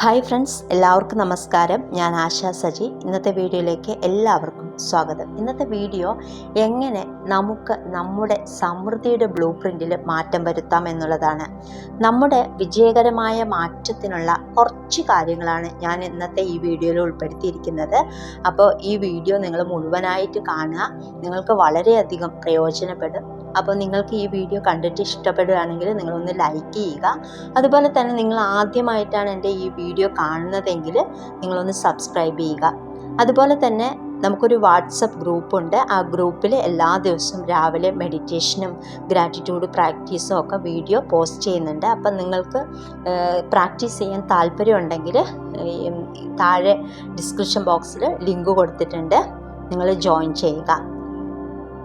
Hi friends എല്ലാവർക്കും നമസ്കാരം. ഞാൻ ആശാ സജി. ഇന്നത്തെ വീഡിയോയിലേക്ക് എല്ലാവർക്കും സ്വാഗതം. ഇന്നത്തെ വീഡിയോ എങ്ങനെ നമുക്ക് നമ്മുടെ സമൃദ്ധിയുടെ ബ്ലൂ പ്രിന്റിൽ മാറ്റം വരുത്താം എന്നുള്ളതാണ്. നമ്മുടെ വിജയകരമായ മാറ്റത്തിനുള്ള കുറച്ച് കാര്യങ്ങളാണ് ഞാൻ ഇന്നത്തെ ഈ വീഡിയോയിൽ ഉൾപ്പെടുത്തിയിരിക്കുന്നത്. അപ്പോൾ ഈ വീഡിയോ നിങ്ങൾ മുഴുവനായിട്ട് കാണുക. നിങ്ങൾക്ക് വളരെയധികം പ്രയോജനപ്പെടും. അപ്പോൾ നിങ്ങൾക്ക് ഈ വീഡിയോ കണ്ടിട്ട് ഇഷ്ടപ്പെടുകയാണെങ്കിൽ നിങ്ങളൊന്ന് ലൈക്ക് ചെയ്യുക. അതുപോലെ തന്നെ നിങ്ങൾ ആദ്യമായിട്ടാണ് എന്റെ ഈ വീഡിയോ കാണുന്നതെങ്കിൽ നിങ്ങളൊന്ന് സബ്സ്ക്രൈബ് ചെയ്യുക. അതുപോലെ തന്നെ നമുക്കൊരു വാട്സപ്പ് ഗ്രൂപ്പുണ്ട് ആ ഗ്രൂപ്പിൽ എല്ലാ ദിവസവും രാവിലെ മെഡിറ്റേഷനും ഗ്രാറ്റിറ്റ്യൂഡ് പ്രാക്ടീസും ഒക്കെ വീഡിയോ പോസ്റ്റ് ചെയ്യുന്നുണ്ട്. അപ്പം നിങ്ങൾക്ക് പ്രാക്ടീസ് ചെയ്യാൻ താല്പര്യമുണ്ടെങ്കിൽ താഴെ ഡിസ്ക്രിപ്ഷൻ ബോക്സിൽ ലിങ്ക് കൊടുത്തിട്ടുണ്ട്. നിങ്ങൾ ജോയിൻ ചെയ്യുക.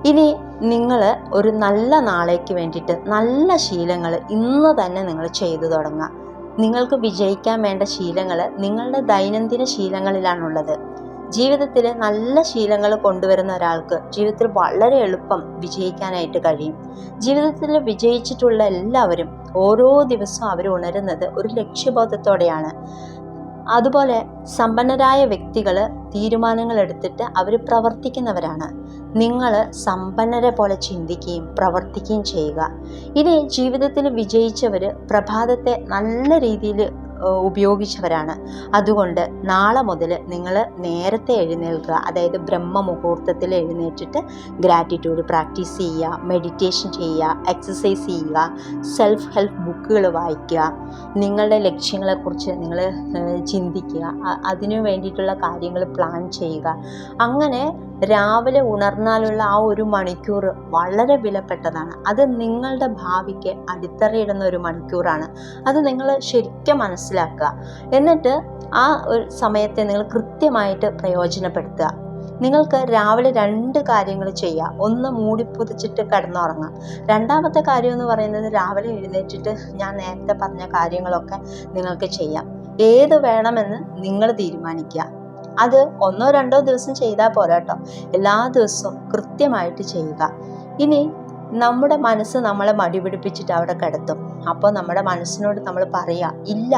ഇനി നിങ്ങൾ ഒരു നല്ല നാളേക്ക് വേണ്ടിയിട്ട് നല്ല ശീലങ്ങൾ ഇന്ന് തന്നെ നിങ്ങൾ ചെയ്തു തുടങ്ങുക. നിങ്ങൾക്ക് വിജയിക്കാൻ വേണ്ട ശീലങ്ങൾ നിങ്ങളുടെ ദൈനംദിന ശീലങ്ങളിലാണുള്ളത്. ജീവിതത്തിൽ നല്ല ശീലങ്ങൾ കൊണ്ടുവരുന്ന ഒരാൾക്ക് ജീവിതത്തിൽ വളരെ എളുപ്പം വിജയിക്കാനായിട്ട് കഴിയും. ജീവിതത്തിൽ വിജയിച്ചിട്ടുള്ള എല്ലാവരും ഓരോ ദിവസവും അവർ ഉണരുന്നത് ഒരു ലക്ഷ്യബോധത്തോടെയാണ്. അതുപോലെ സമ്പന്നരായ വ്യക്തികൾ തീരുമാനങ്ങൾ എടുത്തിട്ട് അവർ പ്രവർത്തിക്കുന്നവരാണ്. നിങ്ങൾ സമ്പന്നരെ പോലെ ചിന്തിക്കുകയും പ്രവർത്തിക്കുകയും ചെയ്യുക. ഇനി ജീവിതത്തിൽ വിജയിച്ചവർ പ്രഭാതത്തെ നല്ല രീതിയിൽ ഉപയോഗിച്ചവരാണ്. അതുകൊണ്ട് നാളെ മുതൽ നിങ്ങൾ നേരത്തെ എഴുന്നേൽക്കുക. അതായത് ബ്രഹ്മ മുഹൂർത്തത്തിൽ എഴുന്നേറ്റിട്ട് ഗ്രാറ്റിറ്റ്യൂഡ് പ്രാക്ടീസ് ചെയ്യുക മെഡിറ്റേഷൻ ചെയ്യുക എക്സസൈസ് ചെയ്യുക സെൽഫ് ഹെൽപ്പ് ബുക്കുകൾ വായിക്കുക നിങ്ങളുടെ ലക്ഷ്യങ്ങളെക്കുറിച്ച് നിങ്ങൾ ചിന്തിക്കുക അതിനു വേണ്ടിയിട്ടുള്ള കാര്യങ്ങൾ പ്ലാൻ ചെയ്യുക. അങ്ങനെ രാവിലെ ഉണർന്നാലുള്ള ആ ഒരു മണിക്കൂർ വളരെ വിലപ്പെട്ടതാണ്. അത് നിങ്ങളുടെ ഭാവിക്ക് അടിത്തറയിടുന്ന ഒരു മണിക്കൂറാണ്. അത് നിങ്ങൾ ശരിക്കും മനസ്സിലാക്കുക. എന്നിട്ട് ആ ഒരു സമയത്തെ നിങ്ങൾ കൃത്യമായിട്ട് പ്രയോജനപ്പെടുത്തുക. നിങ്ങൾക്ക് രാവിലെ രണ്ട് കാര്യങ്ങൾ ചെയ്യാം. ഒന്ന് മൂടിപ്പൊതിച്ചിട്ട് കിടന്നുറങ്ങുക രണ്ടാമത്തെ കാര്യം എന്ന് പറയുന്നത് രാവിലെ എഴുന്നേറ്റിട്ട് ഞാൻ നേരത്തെ പറഞ്ഞ കാര്യങ്ങളൊക്കെ നിങ്ങൾക്ക് ചെയ്യാം. ഏത് വേണമെന്ന് നിങ്ങൾ തീരുമാനിക്കുക. അത് ഒന്നോ രണ്ടോ ദിവസം ചെയ്താൽ പോരാ കേട്ടോ എല്ലാ ദിവസവും കൃത്യമായിട്ട് ചെയ്യുക. ഇനി നമ്മുടെ മനസ്സ് നമ്മളെ മടി പിടിപ്പിച്ചിട്ട് അവിടെ കിടത്തും. അപ്പോൾ നമ്മുടെ മനസ്സിനോട് നമ്മൾ പറയുക ഇല്ല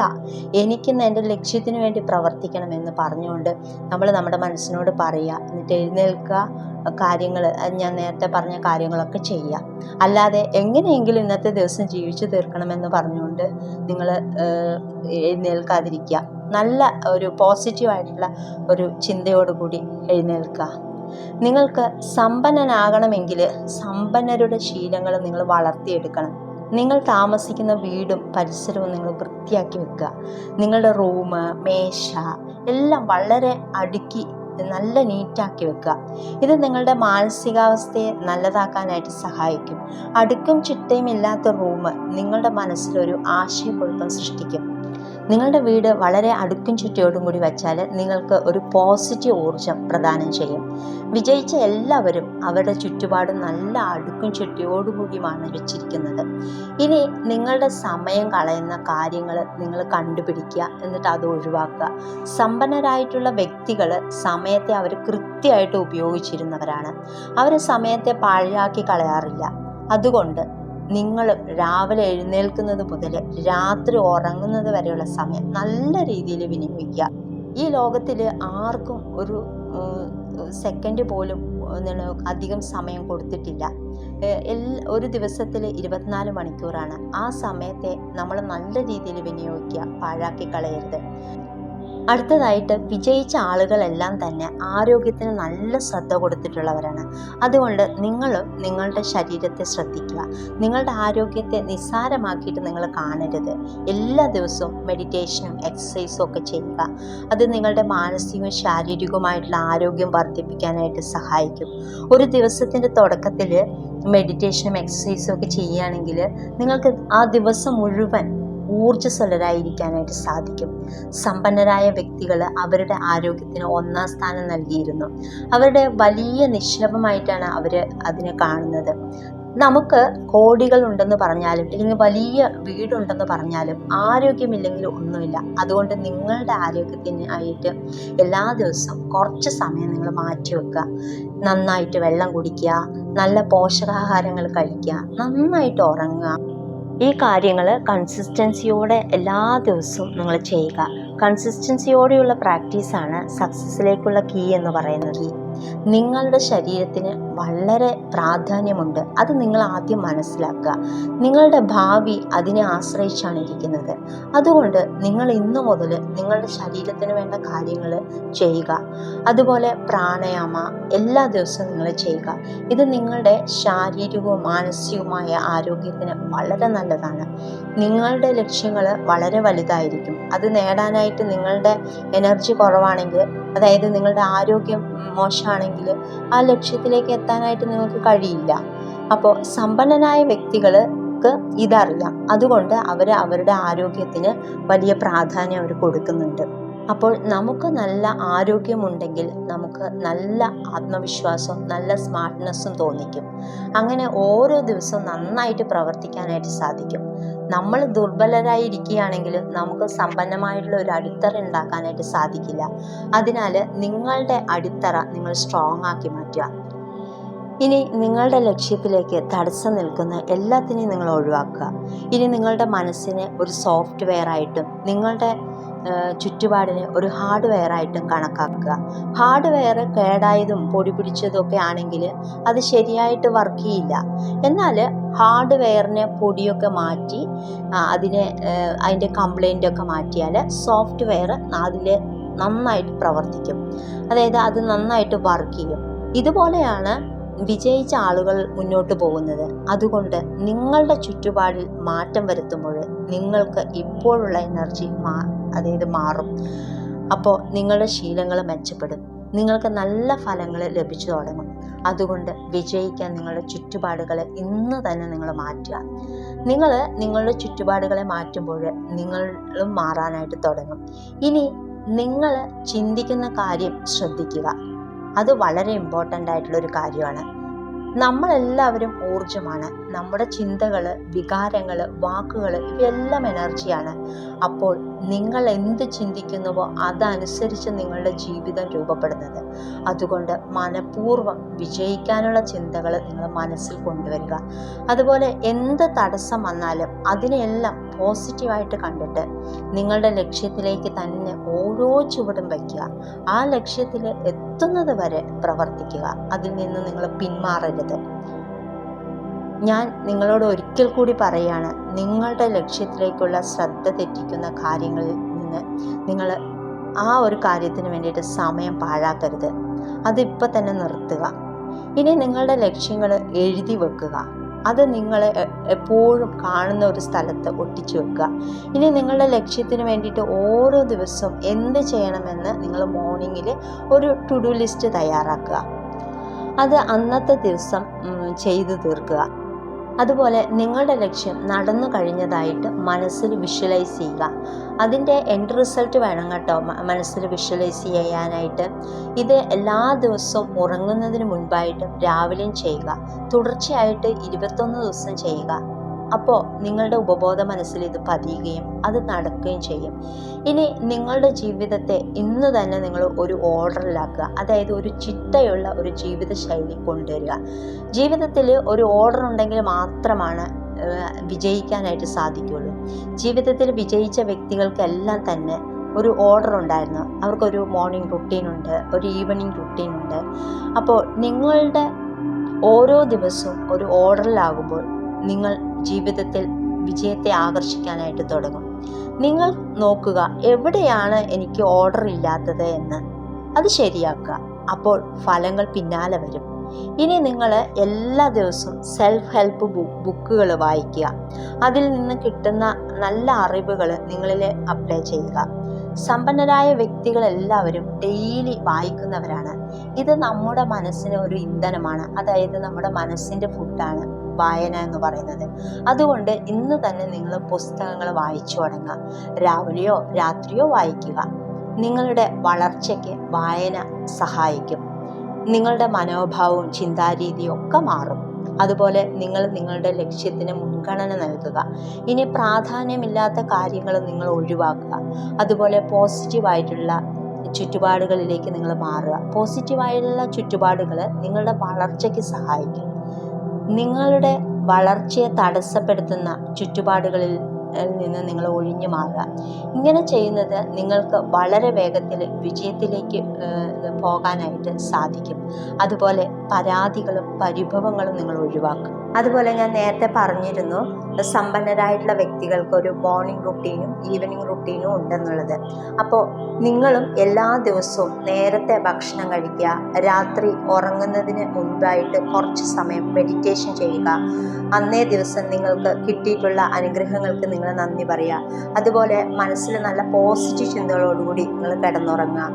എനിക്കിന്ന് എന്റെ ലക്ഷ്യത്തിന് വേണ്ടി പ്രവർത്തിക്കണം എന്ന് പറഞ്ഞുകൊണ്ട് നമ്മൾ നമ്മുടെ മനസ്സിനോട് പറയുക എന്നിട്ട് എഴുന്നേൽക്കുക കാര്യങ്ങൾ ഞാൻ നേരത്തെ പറഞ്ഞ കാര്യങ്ങളൊക്കെ ചെയ്യുക അല്ലാതെ എങ്ങനെയെങ്കിലും ഇന്നത്തെ ദിവസം ജീവിച്ചു തീർക്കണമെന്ന് പറഞ്ഞുകൊണ്ട് നിങ്ങൾ എഴുന്നേൽക്കാതിരിക്കുക. നല്ല ഒരു പോസിറ്റീവായിട്ടുള്ള ഒരു ചിന്തയോടുകൂടി എഴുന്നേൽക്കുക. നിങ്ങൾക്ക് സമ്പന്നനാകണമെങ്കിൽ സമ്പന്നരുടെ ശീലങ്ങൾ നിങ്ങൾ വളർത്തിയെടുക്കണം. നിങ്ങൾ താമസിക്കുന്ന വീടും പരിസരവും നിങ്ങൾ വൃത്തിയാക്കി വെക്കുക. നിങ്ങളുടെ റൂം മേശ എല്ലാം വളരെ അടുക്കി നല്ല നീറ്റാക്കി വെക്കുക. ഇത് നിങ്ങളുടെ മാനസികാവസ്ഥയെ നല്ലതാക്കാനായിട്ട് സഹായിക്കും. അടുക്കും ചിട്ടയും ഇല്ലാത്ത റൂം നിങ്ങളുടെ മനസ്സിലൊരു ആശയക്കുഴപ്പം സൃഷ്ടിക്കും. നിങ്ങളുടെ വീട് വളരെ അടുക്കും ചുറ്റിയോടും കൂടി വച്ചാൽ നിങ്ങൾക്ക് ഒരു പോസിറ്റീവ് ഊർജം പ്രദാനം ചെയ്യും. വിജയിച്ച എല്ലാവരും അവരുടെ ചുറ്റുപാടും നല്ല അടുക്കും ചുറ്റിയോടുകൂടിയുമാണ് വെച്ചിരിക്കുന്നത്. ഇനി നിങ്ങളുടെ സമയം കളയുന്ന കാര്യങ്ങൾ നിങ്ങൾ കണ്ടുപിടിക്കുക എന്നിട്ട് അത് ഒഴിവാക്കുക. സമ്പന്നരായിട്ടുള്ള വ്യക്തികൾ സമയത്തെ അവർ കൃത്യമായിട്ട് ഉപയോഗിച്ചിരുന്നവരാണ്. അവർ സമയത്തെ പാഴാക്കി കളയാറില്ല. അതുകൊണ്ട് നിങ്ങൾ രാവിലെ എഴുന്നേൽക്കുന്നത് മുതൽ രാത്രി ഉറങ്ങുന്നത് വരെയുള്ള സമയം നല്ല രീതിയിൽ വിനിയോഗിക്കുക. ഈ ലോകത്തിൽ ആർക്കും ഒരു സെക്കൻഡ് പോലും അധികം സമയം കൊടുത്തിട്ടില്ല. ഒരു ദിവസത്തിൽ ഇരുപത്തിനാല് മണിക്കൂറാണ്. ആ സമയത്തെ നമ്മൾ നല്ല രീതിയിൽ വിനിയോഗിക്കുക. പാഴാക്കി കളയരുത്. അടുത്തതായിട്ട് വിജയിച്ച ആളുകളെല്ലാം തന്നെ ആരോഗ്യത്തിന് നല്ല ശ്രദ്ധ കൊടുത്തിട്ടുള്ളവരാണ്. അതുകൊണ്ട് നിങ്ങളും നിങ്ങളുടെ ശരീരത്തെ ശ്രദ്ധിക്കുക. നിങ്ങളുടെ ആരോഗ്യത്തെ നിസ്സാരമാക്കിയിട്ട് നിങ്ങൾ കാണരുത്. എല്ലാ ദിവസവും മെഡിറ്റേഷനും എക്സസൈസും ഒക്കെ ചെയ്യുക. അത് നിങ്ങളുടെ മാനസികവും ശാരീരികവുമായിട്ടുള്ള ആരോഗ്യം വർദ്ധിപ്പിക്കാനായിട്ട് സഹായിക്കും. ഒരു ദിവസത്തിന്റെ തുടക്കത്തിൽ മെഡിറ്റേഷനും എക്സസൈസും ഒക്കെ ചെയ്യുകയാണെങ്കിൽ നിങ്ങൾക്ക് ആ ദിവസം മുഴുവൻ ഊർജസ്വലരായിരിക്കാനായിട്ട് സാധിക്കും. സമ്പന്നരായ വ്യക്തികൾ അവരുടെ ആരോഗ്യത്തിന് ഒന്നാം സ്ഥാനം നൽകിയിരുന്നു. അവരുടെ വലിയ നിക്ഷേപമായിട്ടാണ് അവർ അതിനെ കാണുന്നത്. നമുക്ക് കോടികൾ ഉണ്ടെന്ന് പറഞ്ഞാലും അല്ലെങ്കിൽ വലിയ വീടുണ്ടെന്ന് പറഞ്ഞാലും ആരോഗ്യമില്ലെങ്കിൽ ഒന്നുമില്ല. അതുകൊണ്ട് നിങ്ങളുടെ ആരോഗ്യത്തിനായിട്ട് എല്ലാ ദിവസവും കുറച്ച് സമയം നിങ്ങൾ മാറ്റി വെക്കുക. നന്നായിട്ട് വെള്ളം കുടിക്കുക നല്ല പോഷകാഹാരങ്ങൾ കഴിക്കുക നന്നായിട്ട് ഉറങ്ങുക. ഈ കാര്യങ്ങൾ കൺസിസ്റ്റൻസിയോടെ എല്ലാ ദിവസവും നിങ്ങൾ ചെയ്യുക. കൺസിസ്റ്റൻസിയോടെയുള്ള പ്രാക്ടീസാണ് സക്സസ്സിലേക്കുള്ള കീ എന്ന് പറയുന്നത്. നിങ്ങളുടെ ശരീരത്തിന് വളരെ പ്രാധാന്യമുണ്ട്. അത് നിങ്ങൾ ആദ്യം മനസ്സിലാക്കുക. നിങ്ങളുടെ ഭാവി അതിനെ ആശ്രയിച്ചാണ് ഇരിക്കുന്നത്. അതുകൊണ്ട് നിങ്ങൾ ഇന്നു മുതൽ നിങ്ങളുടെ ശരീരത്തിന് വേണ്ട കാര്യങ്ങൾ ചെയ്യുക. അതുപോലെ പ്രാണായാമ എല്ലാ ദിവസവും നിങ്ങൾ ചെയ്യുക. ഇത് നിങ്ങളുടെ ശാരീരികവും മാനസികവുമായ ആരോഗ്യത്തിന് വളരെ നല്ലതാണ്. നിങ്ങളുടെ ലക്ഷ്യങ്ങൾ വളരെ വലുതായിരിക്കും. അത് നേടാനായിട്ട് നിങ്ങളുടെ എനർജി കുറവാണെങ്കിൽ അതായത് നിങ്ങളുടെ ആരോഗ്യം മോശമാണെങ്കിൽ ആ ലക്ഷ്യത്തിലേക്ക് എത്താനായിട്ട് നിങ്ങൾക്ക് കഴിയില്ല. അപ്പോൾ സമ്പന്നനായ വ്യക്തികൾക്ക് ഇതറിയാം. അതുകൊണ്ട് അവർ അവരുടെ ആരോഗ്യത്തിന് വലിയ പ്രാധാന്യം അവർ കൊടുക്കുന്നുണ്ട്. അപ്പോൾ നമുക്ക് നല്ല ആരോഗ്യമുണ്ടെങ്കിൽ നമുക്ക് നല്ല ആത്മവിശ്വാസവും നല്ല സ്മാർട്ട്നെസ്സും തോന്നിക്കും. അങ്ങനെ ഓരോ ദിവസവും നന്നായിട്ട് പ്രവർത്തിക്കാനായിട്ട് സാധിക്കും. നമ്മൾ ദുർബലരായിരിക്കുകയാണെങ്കിൽ നമുക്ക് സമ്പന്നമായിട്ടുള്ള ഒരു അടിത്തറ ഉണ്ടാക്കാനായിട്ട് സാധിക്കില്ല. അതിനാൽ നിങ്ങളുടെ അടിത്തറ നിങ്ങൾ സ്ട്രോങ് ആക്കി മാറ്റുക. ഇനി നിങ്ങളുടെ ലക്ഷ്യത്തിലേക്ക് തടസ്സം നിൽക്കുന്ന എല്ലാത്തിനെയും നിങ്ങൾ ഒഴിവാക്കുക. ഇനി നിങ്ങളുടെ മനസ്സിനെ ഒരു സോഫ്റ്റ്വെയർ ആയിട്ടും നിങ്ങളുടെ ചുറ്റുപാടിനെ ഒരു ഹാർഡ്വെയർ ആയിട്ട് കണക്കാക്കുക. ഹാർഡ്വെയർ കേടായതും പൊടി പിടിച്ചതും ഒക്കെ ആണെങ്കിൽ അത് ശരിയായിട്ട് വർക്ക് ചെയ്യില്ല. എന്നാൽ ഹാർഡ്വെയറിനെ പൊടിയൊക്കെ മാറ്റി അതിനെ അതിന്റെ കംപ്ലൈന്റ് ഒക്കെ മാറ്റിയാൽ സോഫ്റ്റ്വെയർ അതിൽ നന്നായിട്ട് പ്രവർത്തിക്കും. അതായത് അത് നന്നായിട്ട് വർക്ക് ചെയ്യും. ഇതുപോലെയാണ് വിജയിച്ച ആളുകൾ മുന്നോട്ട് പോകുന്നത്. അതുകൊണ്ട് നിങ്ങളുടെ ചുറ്റുപാടിൽ മാറ്റം വരുത്തുമ്പോൾ നിങ്ങൾക്ക് ഇപ്പോഴുള്ള എനർജി മാ അതായത് മാറും. അപ്പോൾ നിങ്ങളുടെ ശീലങ്ങൾ മെച്ചപ്പെടും. നിങ്ങൾക്ക് നല്ല ഫലങ്ങൾ ലഭിച്ചു തുടങ്ങും. അതുകൊണ്ട് വിജയിക്കാൻ നിങ്ങളുടെ ചുറ്റുപാടുകളെ ഇന്ന് തന്നെ നിങ്ങൾ മാറ്റുക. നിങ്ങൾ നിങ്ങളുടെ ചുറ്റുപാടുകളെ മാറ്റുമ്പോൾ നിങ്ങളും മാറാനായിട്ട് തുടങ്ങും. ഇനി നിങ്ങൾ ചിന്തിക്കുന്ന കാര്യം ശ്രദ്ധിക്കുക. അത് വളരെ ഇമ്പോർട്ടന്റ് ആയിട്ടുള്ള ഒരു കാര്യമാണ്. നമ്മളെല്ലാവരും ഊർജമാണ് നമ്മുടെ ചിന്തകൾ വികാരങ്ങൾ വാക്കുകൾ ഇവയെല്ലാം എനർജിയാണ്. അപ്പോൾ നിങ്ങൾ എന്ത് ചിന്തിക്കുന്നുവോ അതനുസരിച്ച് നിങ്ങളുടെ ജീവിതം രൂപപ്പെടുന്നത്. അതുകൊണ്ട് മനഃപൂർവം വിജയിക്കാനുള്ള ചിന്തകൾ നിങ്ങൾ മനസ്സിൽ കൊണ്ടുവരിക. അതുപോലെ എന്ത് തടസ്സം വന്നാലും അതിനെയെല്ലാം പോസിറ്റീവായിട്ട് കണ്ടിട്ട് നിങ്ങളുടെ ലക്ഷ്യത്തിലേക്ക് തന്നെ ഓരോ ചുവടും വയ്ക്കുക. ആ ലക്ഷ്യത്തിൽ എത്തുന്നത് വരെ പ്രവർത്തിക്കുക. അതിൽ നിന്ന് നിങ്ങൾ പിന്മാറരുത്. ഞാൻ നിങ്ങളോട് ഒരിക്കൽ കൂടി പറയാണ് നിങ്ങളുടെ ലക്ഷ്യത്തിലേക്കുള്ള ശ്രദ്ധ തെറ്റിക്കുന്ന കാര്യങ്ങളിൽ നിന്ന് നിങ്ങൾ ആ ഒരു കാര്യത്തിന് വേണ്ടിയിട്ട് സമയം പാഴാക്കരുത്. അതിപ്പോൾ തന്നെ നിർത്തുക. ഇനി നിങ്ങളുടെ ലക്ഷ്യങ്ങൾ എഴുതി വെക്കുക. അത് നിങ്ങൾ എപ്പോഴും കാണുന്ന ഒരു സ്ഥലത്ത് ഒട്ടിച്ചു വെക്കുക. ഇനി നിങ്ങളുടെ ലക്ഷ്യത്തിന് വേണ്ടിയിട്ട് ഓരോ ദിവസവും എന്ത് ചെയ്യണമെന്ന് നിങ്ങൾ മോർണിംഗിൽ ഒരു ടു ഡു ലിസ്റ്റ് തയ്യാറാക്കുക. അത് അന്നത്തെ ദിവസം ചെയ്തു തീർക്കുക. അതുപോലെ നിങ്ങളുടെ ലക്ഷ്യം നടന്നു കഴിഞ്ഞതായിട്ട് മനസ്സിൽ വിഷ്വലൈസ് ചെയ്യുക. അതിന്റെ എൻഡ് റിസൾട്ട് വേണം കേട്ടോ മനസ്സിൽ വിഷ്വലൈസ് ചെയ്യാനായിട്ട്. ഇത് എല്ലാ ദിവസവും ഉറങ്ങുന്നതിന് മുൻപായിട്ടും രാവിലെയും ചെയ്യുക. തുടർച്ചയായിട്ട് ഇരുപത്തൊന്ന് ദിവസം ചെയ്യുക. അപ്പോൾ നിങ്ങളുടെ ഉപബോധ മനസ്സിൽ ഇത് പതിയുകയും അത് നടക്കുകയും ചെയ്യും. ഇനി നിങ്ങളുടെ ജീവിതത്തെ ഇന്ന് തന്നെ നിങ്ങൾ ഒരു ഓർഡറിലാക്കുക. അതായത് ഒരു ചിട്ടയുള്ള ഒരു ജീവിത ശൈലി കൊണ്ടുവരിക. ജീവിതത്തിൽ ഒരു ഓർഡർ ഉണ്ടെങ്കിൽ മാത്രമാണ് വിജയിക്കാനായിട്ട് സാധിക്കുകയുള്ളൂ. ജീവിതത്തിൽ വിജയിച്ച വ്യക്തികൾക്കെല്ലാം തന്നെ ഒരു ഓർഡർ ഉണ്ടായിരുന്നു. അവർക്കൊരു മോർണിംഗ് റുട്ടീൻ ഉണ്ട് ഒരു ഈവനിങ് റുട്ടീൻ ഉണ്ട്. അപ്പോൾ നിങ്ങളുടെ ഓരോ ദിവസവും ഒരു ഓർഡറിലാകുമ്പോൾ നിങ്ങൾ ജീവിതത്തിൽ വിജയത്തെ ആകർഷിക്കാനായിട്ട് തുടങ്ങും. നിങ്ങൾ നോക്കുക എവിടെയാണ് എനിക്ക് ഓർഡർ ഇല്ലാത്തത് എന്ന്. അത് ശരിയാക്കുക. അപ്പോൾ ഫലങ്ങൾ പിന്നാലെ വരും. ഇനി നിങ്ങൾ എല്ലാ ദിവസവും സെൽഫ് ഹെൽപ്പ് ബുക്കുകൾ വായിക്കുക. അതിൽ നിന്ന് കിട്ടുന്ന നല്ല അറിവുകൾ നിങ്ങളിൽ അപ്ലൈ ചെയ്യുക. സമ്പന്നരായ വ്യക്തികൾ എല്ലാവരും ഡെയിലി വായിക്കുന്നവരാണ്. ഇത് നമ്മുടെ മനസ്സിന് ഒരു ഇന്ധനമാണ്. അതായത് നമ്മുടെ മനസ്സിന്റെ ഫുഡാണ് വായന എന്ന് പറയുന്നത്. അതുകൊണ്ട് ഇന്ന് തന്നെ നിങ്ങൾ പുസ്തകങ്ങൾ വായിച്ചു തുടങ്ങുക. രാവിലെയോ രാത്രിയോ വായിക്കുക. നിങ്ങളുടെ വളർച്ചയ്ക്ക് വായന സഹായിക്കും. നിങ്ങളുടെ മനോഭാവവും ചിന്താരീതിയും ഒക്കെ മാറും. അതുപോലെ നിങ്ങൾ നിങ്ങളുടെ ലക്ഷ്യത്തിന് മുൻഗണന നൽകുക. ഇനി പ്രാധാന്യമില്ലാത്ത കാര്യങ്ങൾ നിങ്ങൾ ഒഴിവാക്കുക. അതുപോലെ പോസിറ്റീവായിട്ടുള്ള ചുറ്റുപാടുകളിലേക്ക് നിങ്ങൾ മാറുക. പോസിറ്റീവായുള്ള ചുറ്റുപാടുകൾ നിങ്ങളുടെ വളർച്ചയ്ക്ക് സഹായിക്കും. നിങ്ങളുടെ വളർച്ചയെ തടസ്സപ്പെടുത്തുന്ന ചുറ്റുപാടുകളിൽ നിന്ന് നിങ്ങൾ ഒഴിഞ്ഞു മാറുക. ഇങ്ങനെ ചെയ്യുന്നത് നിങ്ങൾക്ക് വളരെ വേഗത്തിൽ വിജയത്തിലേക്ക് പോകാനായിട്ട് സാധിക്കും. അതുപോലെ പരാതികളും പരിഭവങ്ങളും നിങ്ങൾ ഒഴിവാക്കും. അതുപോലെ ഞാൻ നേരത്തെ പറഞ്ഞിരുന്നു സമ്പന്നരായിട്ടുള്ള വ്യക്തികൾക്ക് ഒരു മോർണിംഗ് റുട്ടീനും ഈവനിങ് റുട്ടീനും ഉണ്ടെന്നുള്ളത്. അപ്പോൾ നിങ്ങളും എല്ലാ ദിവസവും നേരത്തെ ഭക്ഷണം കഴിക്കുക രാത്രി ഉറങ്ങുന്നതിന് മുൻപായിട്ട് കുറച്ച് സമയം മെഡിറ്റേഷൻ ചെയ്യുക. അന്നേ ദിവസം നിങ്ങൾക്ക് കിട്ടിയിട്ടുള്ള അനുഗ്രഹങ്ങൾക്ക് നിങ്ങൾ നന്ദി പറയുക അതുപോലെ മനസ്സിൽ നല്ല പോസിറ്റീവ് ചിന്തകളോടുകൂടി നിങ്ങൾ കിടന്നുറങ്ങുക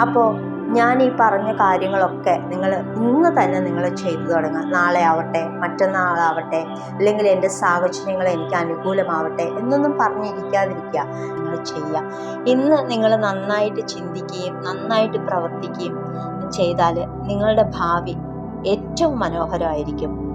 അപ്പോൾ ഞാൻ ഈ പറഞ്ഞ കാര്യങ്ങളൊക്കെ നിങ്ങൾ ഇന്ന് തന്നെ നിങ്ങൾ ചെയ്തു തുടങ്ങുക നാളെ ആവട്ടെ മറ്റന്നാളാവട്ടെ അല്ലെങ്കിൽ എന്റെ സാഹചര്യങ്ങൾ എനിക്ക് അനുകൂലമാവട്ടെ എന്നൊന്നും പറഞ്ഞിരിക്കാതിരിക്കുക നിങ്ങൾ ചെയ്യുക ഇന്ന് നിങ്ങൾ നന്നായിട്ട് ചിന്തിക്കുകയും നന്നായിട്ട് പ്രവർത്തിക്കുകയും ചെയ്താൽ നിങ്ങളുടെ ഭാവി ഏറ്റവും മനോഹരമായിരിക്കും.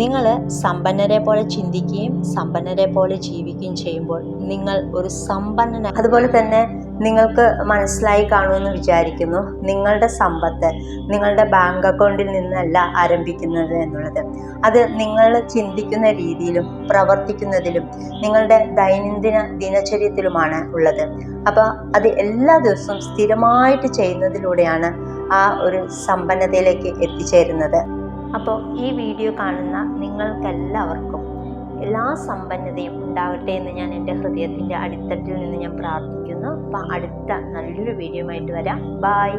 നിങ്ങൾ സമ്പന്നരെ പോലെ ചിന്തിക്കുകയും സമ്പന്നരെ പോലെ ജീവിക്കുകയും ചെയ്യുമ്പോൾ നിങ്ങൾ ഒരു സമ്പന്നന അതുപോലെ തന്നെ നിങ്ങൾക്ക് മനസ്സിലായി കാണുമെന്ന് വിചാരിക്കുന്നു നിങ്ങളുടെ സമ്പത്ത് നിങ്ങളുടെ ബാങ്ക് അക്കൗണ്ടിൽ നിന്നല്ല ആരംഭിക്കുന്നത് എന്നുള്ളത്. അത് നിങ്ങൾ ചിന്തിക്കുന്ന രീതിയിലും പ്രവർത്തിക്കുന്നതിലും നിങ്ങളുടെ ദൈനംദിന ദിനചര്യത്തിലുമാണ് ഉള്ളത്. അപ്പോൾ അത് എല്ലാ ദിവസവും സ്ഥിരമായിട്ട് ചെയ്യുന്നതിലൂടെയാണ് ആ ഒരു സമ്പന്നതയിലേക്ക് എത്തിച്ചേരുന്നത്. അപ്പോൾ ഈ വീഡിയോ കാണുന്ന നിങ്ങൾക്കെല്ലാവർക്കും എല്ലാ സമ്പന്നതയും ഉണ്ടാകട്ടെ എന്ന് ഞാൻ എന്റെ ഹൃദയത്തിന്റെ അടിത്തട്ടിൽ നിന്ന് ഞാൻ പ്രാർത്ഥിക്കുന്നു. അപ്പം അടുത്ത നല്ലൊരു വീഡിയോ ആയിട്ട് വരാം. ബായ്